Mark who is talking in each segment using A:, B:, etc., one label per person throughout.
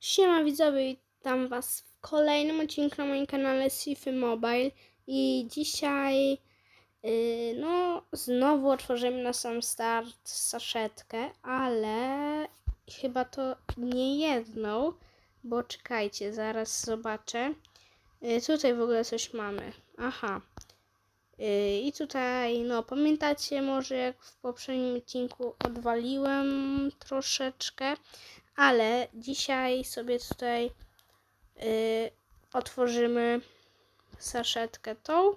A: Siema widzowie, witam was w kolejnym odcinku na moim kanale Sify Mobile i dzisiaj yy, no znowu otworzymy na sam start saszetkę, ale chyba to nie jedną, bo czekajcie, zaraz zobaczę. Yy, tutaj w ogóle coś mamy. Aha. Yy, I tutaj, no pamiętacie może jak w poprzednim odcinku odwaliłem troszeczkę, ale dzisiaj sobie tutaj y, otworzymy saszetkę tą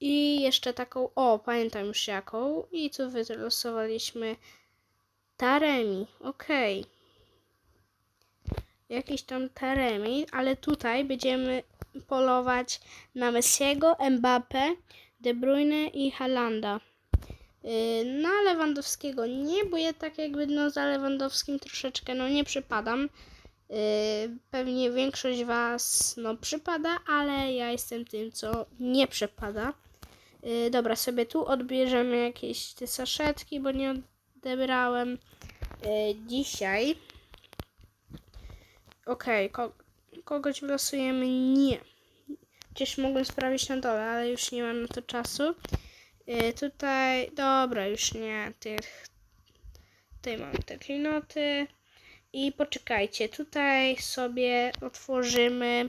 A: i jeszcze taką, o pamiętam już jaką i tu wylosowaliśmy Taremi, okej. Jakiś tam Taremi, ale tutaj będziemy polować na Messiego, Mbappe, De Bruyne i Halanda. Yy, Na Lewandowskiego nie, bo ja tak jakby no za Lewandowskim troszeczkę no nie przypadam. Yy, Pewnie większość Was no przypada, ale ja jestem tym, co nie przypada. Yy, Dobra, sobie tu odbierzemy jakieś te saszetki, bo nie odebrałem dzisiaj. Okej, ko kogoś wylosujemy? Nie. Chociaż mogłem sprawić na dole, ale już nie mam na to czasu. Y, tutaj, dobra, już nie tych. Tutaj mamy te klinoty. I poczekajcie, tutaj sobie otworzymy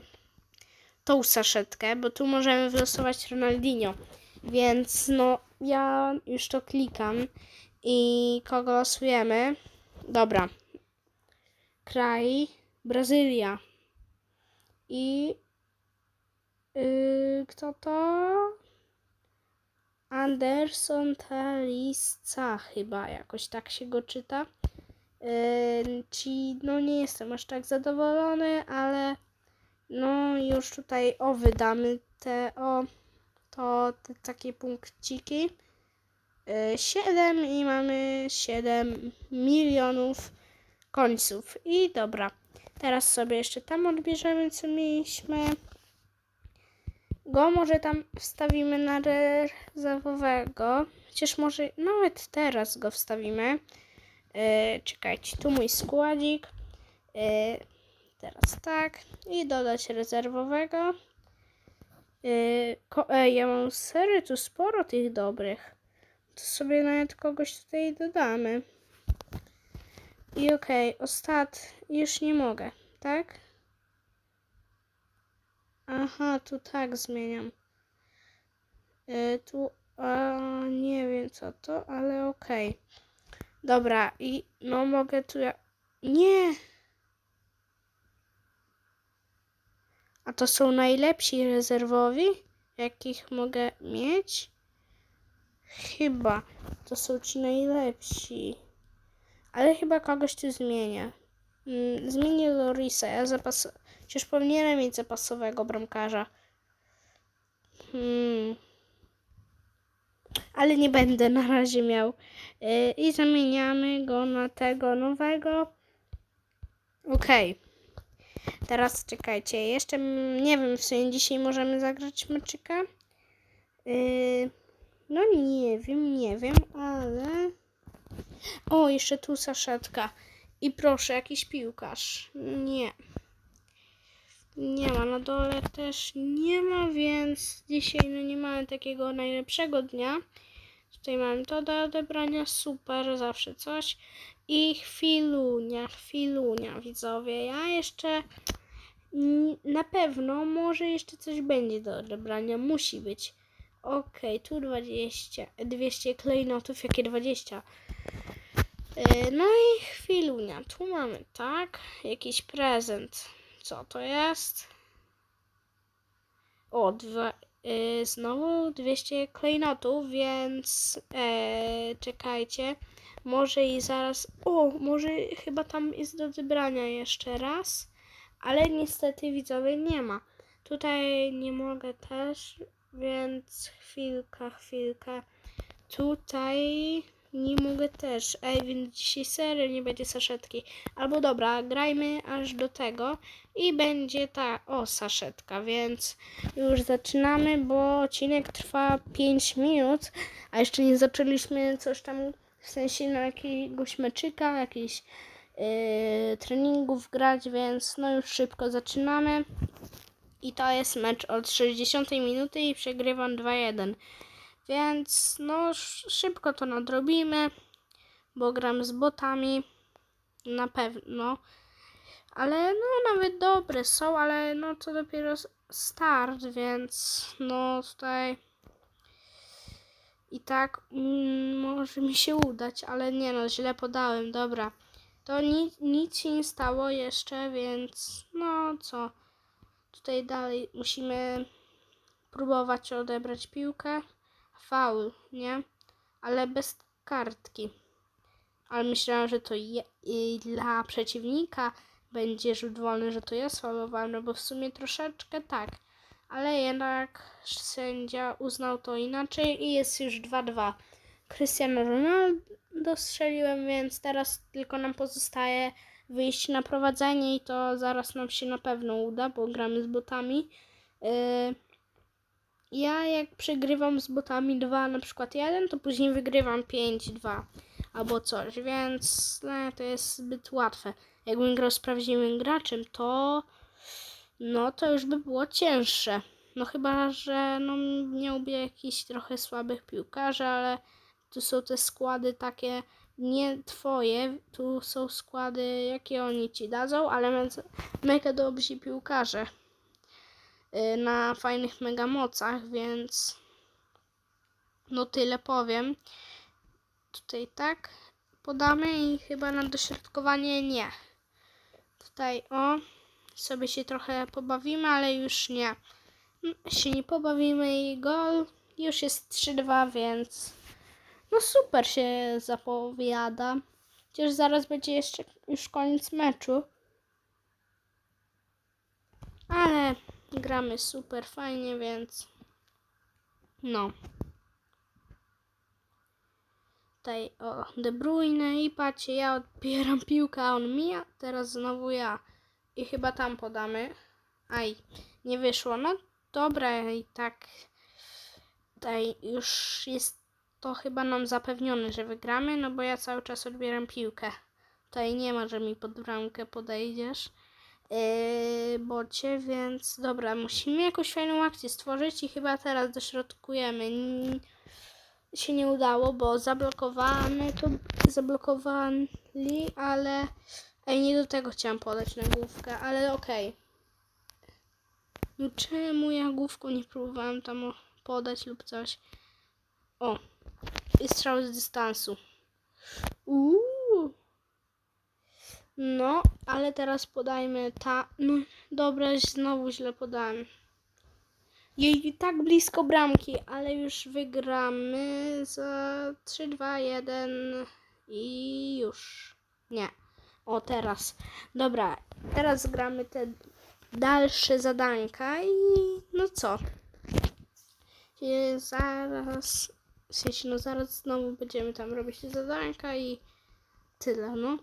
A: tą saszetkę, bo tu możemy wylosować Ronaldinho. Więc no, ja już to klikam. I kogo losujemy? Dobra. Kraj Brazylia. I yy, kto to? Anderson Talisca chyba jakoś tak się go czyta. Yy, ci, no nie jestem aż tak zadowolony, ale no już tutaj o wydamy te o to te takie punkciki. Yy, 7 i mamy 7 milionów końców. I dobra, teraz sobie jeszcze tam odbierzemy co mieliśmy go może tam wstawimy na rezerwowego. Chociaż może nawet teraz go wstawimy. E, czekajcie, tu mój składzik. E, teraz tak. I dodać rezerwowego. E, ko- Ej, ja mam sery tu sporo tych dobrych. To sobie nawet kogoś tutaj dodamy. I okej, ostat już nie mogę, tak? Aha, tu tak zmieniam. Y, tu, a, nie wiem co to, ale okej. Dobra, i no mogę tu ja... Nie! A to są najlepsi rezerwowi, jakich mogę mieć? Chyba. To są ci najlepsi. Ale chyba kogoś tu zmienię. Mm, Zmienię Lorisa. Ja zapas... Przecież powinienem mieć zapasowego bramkarza. Hmm. Ale nie będę na razie miał. Yy, I zamieniamy go na tego nowego. Okej. Teraz czekajcie. Jeszcze nie wiem, w sumie dzisiaj możemy zagrać meczyka. Yy, no nie wiem, nie wiem, ale... O, jeszcze tu saszetka. I proszę, jakiś piłkarz. Nie. Nie ma, na dole też nie ma, więc dzisiaj no nie mamy takiego najlepszego dnia. Tutaj mamy to do odebrania, super, zawsze coś. I chwilunia, chwilunia, widzowie. Ja jeszcze na pewno może jeszcze coś będzie do odebrania, musi być. Okej, tu 20, 200 klejnotów, jakie 20? Yy, No i chwilunia, tu mamy, tak, jakiś prezent. Co to jest? O, dwa, yy, znowu 200 klejnotów, więc e, czekajcie. Może i zaraz. O, może chyba tam jest do odebrania jeszcze raz, ale niestety widzowie nie ma. Tutaj nie mogę też, więc chwilka, chwilka. Tutaj nie mogę też. Ej, więc dzisiaj serio nie będzie saszetki. Albo dobra, grajmy aż do tego i będzie ta, o, saszetka, więc już zaczynamy, bo odcinek trwa 5 minut, a jeszcze nie zaczęliśmy coś tam, w sensie na jakiegoś meczyka, jakiś yy, treningów grać, więc no już szybko zaczynamy. I to jest mecz od 60 minuty i przegrywam 2-1. Więc no sz- szybko to nadrobimy, bo gram z botami na pewno. Ale no nawet dobre są, ale no to dopiero start, więc no tutaj i tak mm, może mi się udać, ale nie no, źle podałem, dobra. To ni nic się nie stało jeszcze, więc no co. Tutaj dalej musimy próbować odebrać piłkę. Faul, nie? Ale bez kartki. Ale myślałam, że to je, dla przeciwnika będzie rzut wolny, że to jest faulowalne, bo w sumie troszeczkę tak. Ale jednak sędzia uznał to inaczej i jest już 2-2. Cristiano Ronaldo strzeliłem, więc teraz tylko nam pozostaje wyjść na prowadzenie i to zaraz nam się na pewno uda, bo gramy z botami. Yy, ja jak przegrywam z botami 2 na przykład 1, to później wygrywam 5-2 albo coś, więc no, to jest zbyt łatwe. Jakbym grał z prawdziwym graczem, to no to już by było cięższe. No chyba, że no, miałby jakiś trochę słabych piłkarzy, ale tu są te składy takie nie twoje, tu są składy, jakie oni ci dadzą, ale me- mega dobrzy piłkarze na fajnych mega mocach, więc no tyle powiem. Tutaj tak podamy i chyba na dośrodkowanie nie. Tutaj o, sobie się trochę pobawimy, ale już nie. Mm, Się nie pobawimy i gol. Już jest 3-2, więc no super się zapowiada. Chociaż zaraz będzie jeszcze już koniec meczu. Ale gramy super fajnie, więc no. Tutaj o De Bruyne i patrzcie, ja odbieram piłkę, a on mija, teraz znowu ja. I chyba tam podamy. Aj, nie wyszło. No dobra, i tak tutaj już jest to chyba nam zapewnione, że wygramy, no bo ja cały czas odbieram piłkę. Tutaj nie ma, że mi pod bramkę podejdziesz. Yy, bocie, więc dobra, musimy jakąś fajną akcję stworzyć i chyba teraz dośrodkujemy. N- się nie udało, bo zablokowane to zablokowali, ale ej, nie do tego chciałam podać na główkę, ale okej. No czemu ja główką nie próbowałam tam podać lub coś? O, i strzał z dystansu. Uuu. No, ale teraz podajmy ta. No, dobra, znowu źle podałem. Jej tak blisko bramki, ale już wygramy za 3, 2, 1 i już. Nie. O, teraz. Dobra, teraz gramy te dalsze zadanka i no co? I zaraz, w no zaraz znowu będziemy tam robić te zadanka i tyle, no.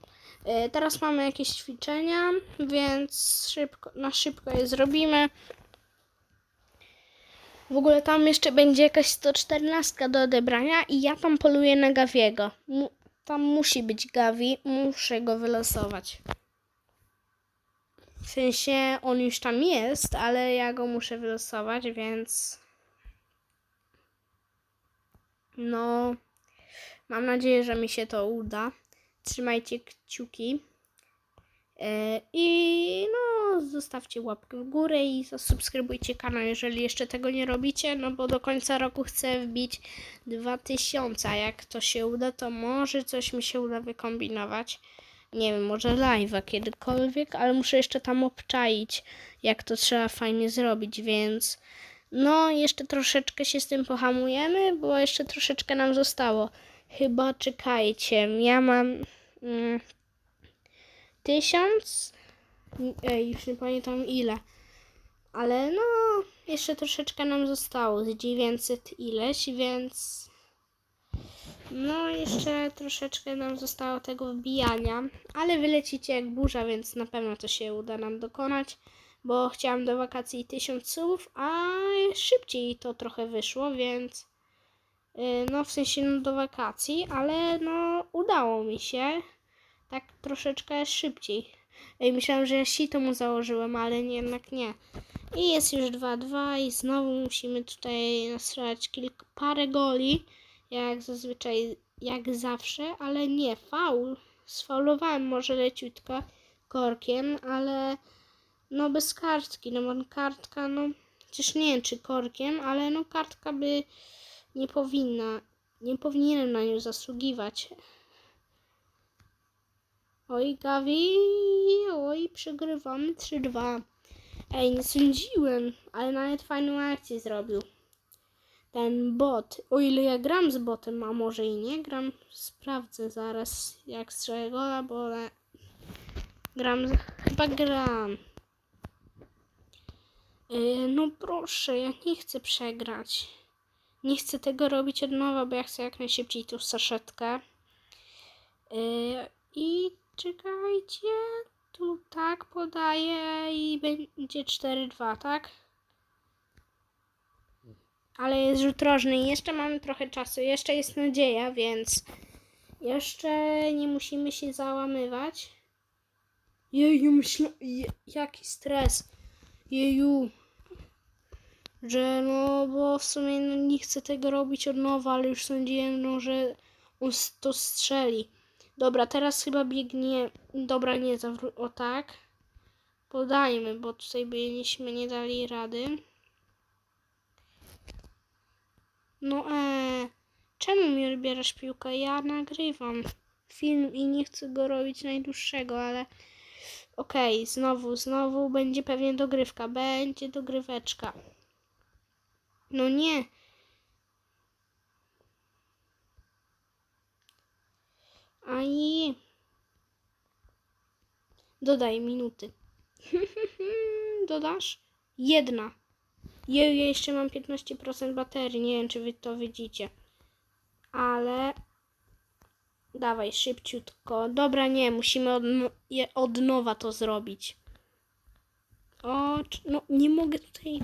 A: E, Teraz mamy jakieś ćwiczenia, więc szybko, na szybko je zrobimy. W ogóle tam jeszcze będzie jakaś 114 do odebrania i ja tam poluję na Gawiego. Tam musi być Gawi, muszę go wylosować. W sensie on już tam jest, ale ja go muszę wylosować, więc no mam nadzieję, że mi się to uda. Trzymajcie kciuki. E, I no, zostawcie łapkę w górę i zasubskrybujcie kanał, jeżeli jeszcze tego nie robicie, no bo do końca roku chcę wbić 2000, a jak to się uda, to może coś mi się uda wykombinować. Nie wiem, może live'a kiedykolwiek, ale muszę jeszcze tam obczaić, jak to trzeba fajnie zrobić, więc no, jeszcze troszeczkę się z tym pohamujemy, bo jeszcze troszeczkę nam zostało. Chyba czekajcie, ja mam... Mm, tysiąc. Ej, już nie pamiętam ile. Ale no, jeszcze troszeczkę nam zostało. Z 900 ileś, więc. No, jeszcze troszeczkę nam zostało tego wbijania. Ale wylecicie jak burza, więc na pewno to się uda nam dokonać. Bo chciałam do wakacji 1000 słów, a szybciej to trochę wyszło, więc. Yy, No, w sensie no, do wakacji, ale no, udało mi się. tak troszeczkę szybciej. Ej, myślałam, że ja sito mu założyłem, ale nie, jednak nie. I jest już 2-2 i znowu musimy tutaj nastrzelać kilka, parę goli, jak zazwyczaj, jak zawsze, ale nie, faul. Sfaulowałem może leciutko korkiem, ale no bez kartki, no bo kartka, no przecież nie wiem czy korkiem, ale no kartka by nie powinna, nie powinienem na nią zasługiwać. Oj, Gavi, oj, przegrywamy 3-2. Ej, nie sądziłem, ale nawet fajną akcję zrobił. Ten bot. O ile ja gram z botem, a może i nie gram, sprawdzę zaraz jak strzelę gola, bo na- gram, z- chyba gram. Yy, no proszę, ja nie chcę przegrać. Nie chcę tego robić od nowa, bo ja chcę jak najszybciej tą saszetkę. Yy, I czekajcie, tu tak podaję i będzie 4-2, tak? Ale jest rzut rożny i jeszcze mamy trochę czasu, jeszcze jest nadzieja, więc jeszcze nie musimy się załamywać. Jeju, myślę, je, jaki stres. Jeju. Że no, bo w sumie no, nie chcę tego robić od nowa, ale już sądziłem, no, że on to strzeli. Dobra, teraz chyba biegnie. Dobra, nie zawró- O tak. Podajmy, bo tutaj byliśmy, nie dali rady. No e, czemu mi odbierasz piłkę? Ja nagrywam film i nie chcę go robić najdłuższego, ale okej, znowu, znowu będzie pewnie dogrywka, będzie dogryweczka. No nie. Aj. Dodaj minuty. Dodasz? Jedna. Ja jeszcze mam 15% baterii. Nie wiem, czy wy to widzicie. Ale. Dawaj, szybciutko. Dobra, nie, musimy od, no- od nowa to zrobić. O, no nie mogę tutaj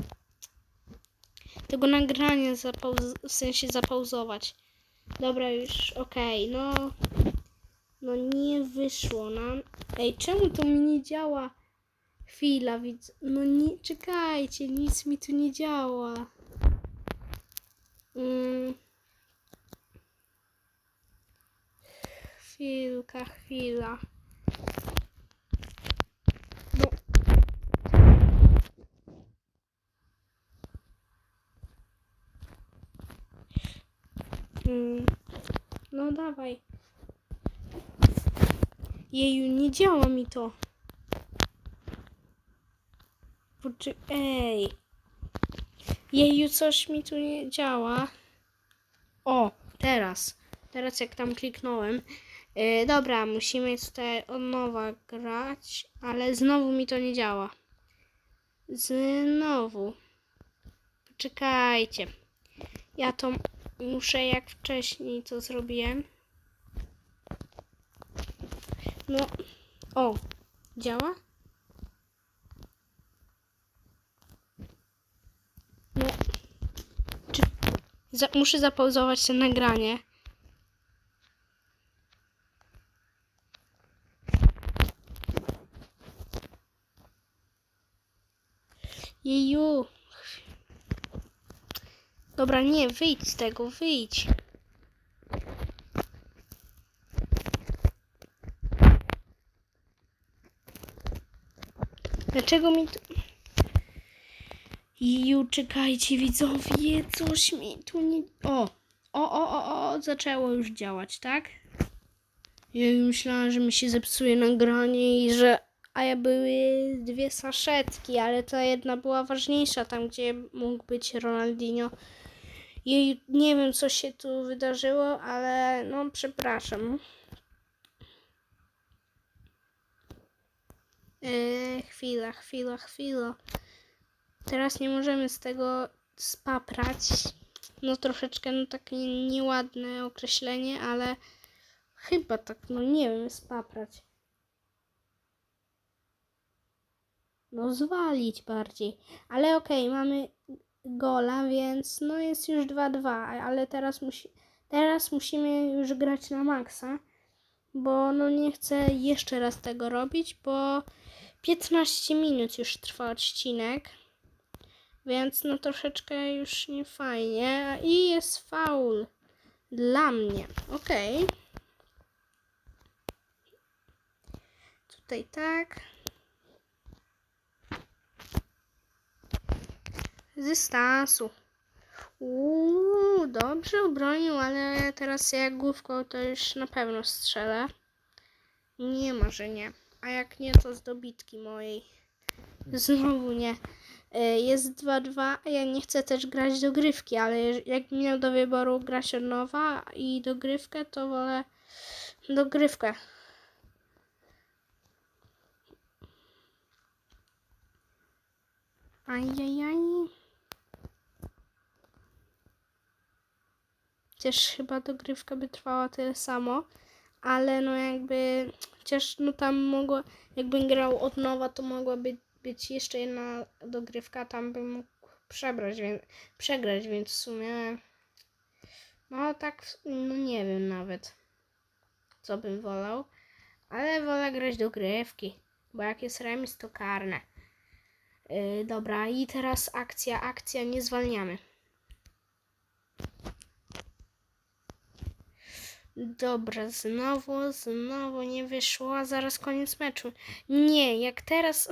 A: tego nagrania w sensie zapauzować. Dobra, już okej, no. No nie wyszło nam. Ej, czemu to mi nie działa? Chwila, widzę. No nie, czekajcie, nic mi tu nie działa. Mm. Chwilka, chwila. No. Mm. No dawaj. Jeju, nie działa mi to. Poczy... Ej. Jeju, coś mi tu nie działa. O, teraz. Teraz jak tam kliknąłem. Yy, dobra, musimy tutaj od nowa grać, ale znowu mi to nie działa. Znowu. Poczekajcie. Ja to muszę jak wcześniej to zrobiłem. No. O, działa? No. Czy... Za, muszę zapauzować to nagranie. Jeju. Dobra, nie, wyjdź z tego, wyjdź. Dlaczego mi to... Ju, czekajcie widzowie, coś mi tu nie... O, o, o, o, o, zaczęło już działać, tak? Ja myślałam, że mi się zepsuje nagranie i że... A ja były dwie saszetki, ale ta jedna była ważniejsza, tam gdzie mógł być Ronaldinho. I nie wiem, co się tu wydarzyło, ale no przepraszam. Yy, chwila, chwila, chwila. Teraz nie możemy z tego spaprać. No troszeczkę, no takie nieładne określenie, ale chyba tak, no nie wiem, spaprać. No zwalić bardziej. Ale okej, mamy gola, więc no jest już 2-2, ale teraz, musi, teraz musimy już grać na maksa. bo no nie chcę jeszcze raz tego robić, bo 15 minut już trwa odcinek, więc no troszeczkę już nie fajnie i jest faul dla mnie. Okej. Tutaj tak. Dystansu. Uuu, dobrze obronił, ale teraz jak główką to już na pewno strzelę. Nie ma, że nie. A jak nie, to z dobitki mojej. Znowu nie. Y, Jest 2-2, a ja nie chcę też grać dogrywki, ale jak miał do wyboru grać od nowa i dogrywkę, to wolę dogrywkę. Ajajaj. Chociaż chyba dogrywka by trwała tyle samo, ale no jakby, chociaż no tam mogło, jakbym grał od nowa, to mogłaby być jeszcze jedna dogrywka, tam bym mógł przebrać, więc, przegrać, więc w sumie, no tak, no nie wiem nawet, co bym wolał, ale wolę grać dogrywki, bo jak jest remis, to karne. Yy, dobra, i teraz akcja, akcja, nie zwalniamy. Dobra, znowu, znowu nie wyszło, zaraz koniec meczu. Nie, jak teraz.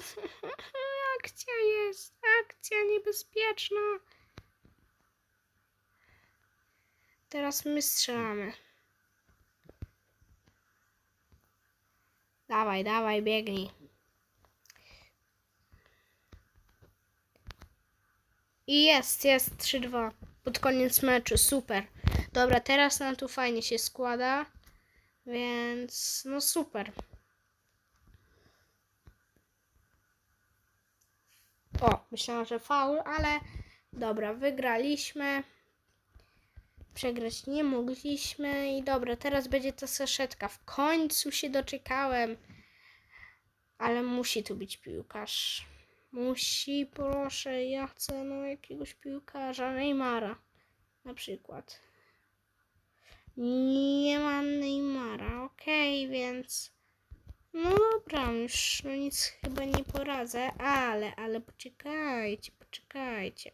A: akcja jest, akcja niebezpieczna. Teraz my strzelamy. Dawaj, dawaj, biegnij. I jest, jest 3-2 pod koniec meczu, super. Dobra, teraz nam tu fajnie się składa, więc no super. O, myślałam, że faul, ale dobra, wygraliśmy. Przegrać nie mogliśmy i dobra, teraz będzie ta saszetka. W końcu się doczekałem. Ale musi tu być piłkarz. Musi, proszę, ja chcę no jakiegoś piłkarza, Neymara na przykład. Nie ma Neymara, okej, więc no dobra, już no nic chyba nie poradzę, ale, ale poczekajcie, poczekajcie.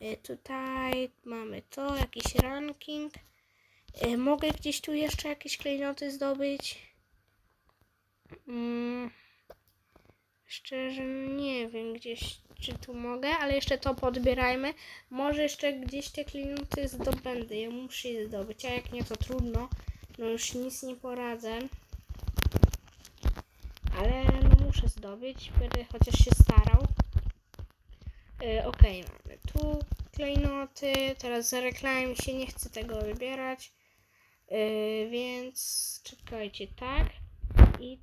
A: E, tutaj mamy to, jakiś ranking. E, mogę gdzieś tu jeszcze jakieś klejnoty zdobyć? Mm. Szczerze nie wiem gdzieś, czy tu mogę, ale jeszcze to podbierajmy. Może jeszcze gdzieś te klinoty zdobędę. Ja muszę je zdobyć, a jak nie, to trudno. No już nic nie poradzę. Ale no muszę zdobyć, będę chociaż się starał. Yy, Okej, mamy tu klejnoty. Teraz zareklamuję się, nie chcę tego wybierać. Yy, więc czekajcie, tak. I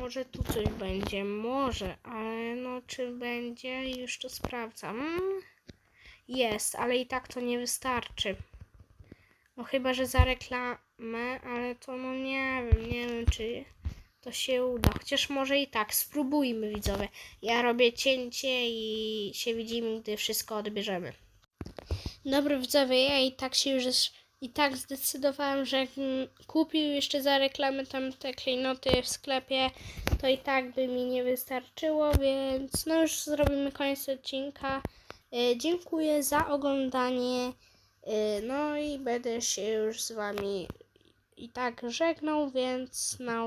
A: może tu coś będzie, może, ale no czy będzie, już to sprawdzam. Jest, ale i tak to nie wystarczy. No chyba, że za reklamę, ale to no nie wiem, nie wiem czy to się uda. Chociaż może i tak, spróbujmy widzowie. Ja robię cięcie i się widzimy, gdy wszystko odbierzemy. Dobra widzowie, ja i tak się już i tak zdecydowałem, że jakbym kupił jeszcze za reklamę tam te klejnoty w sklepie, to i tak by mi nie wystarczyło, więc no już zrobimy koniec odcinka. E, dziękuję za oglądanie. E, no i będę się już z wami i tak żegnał, więc na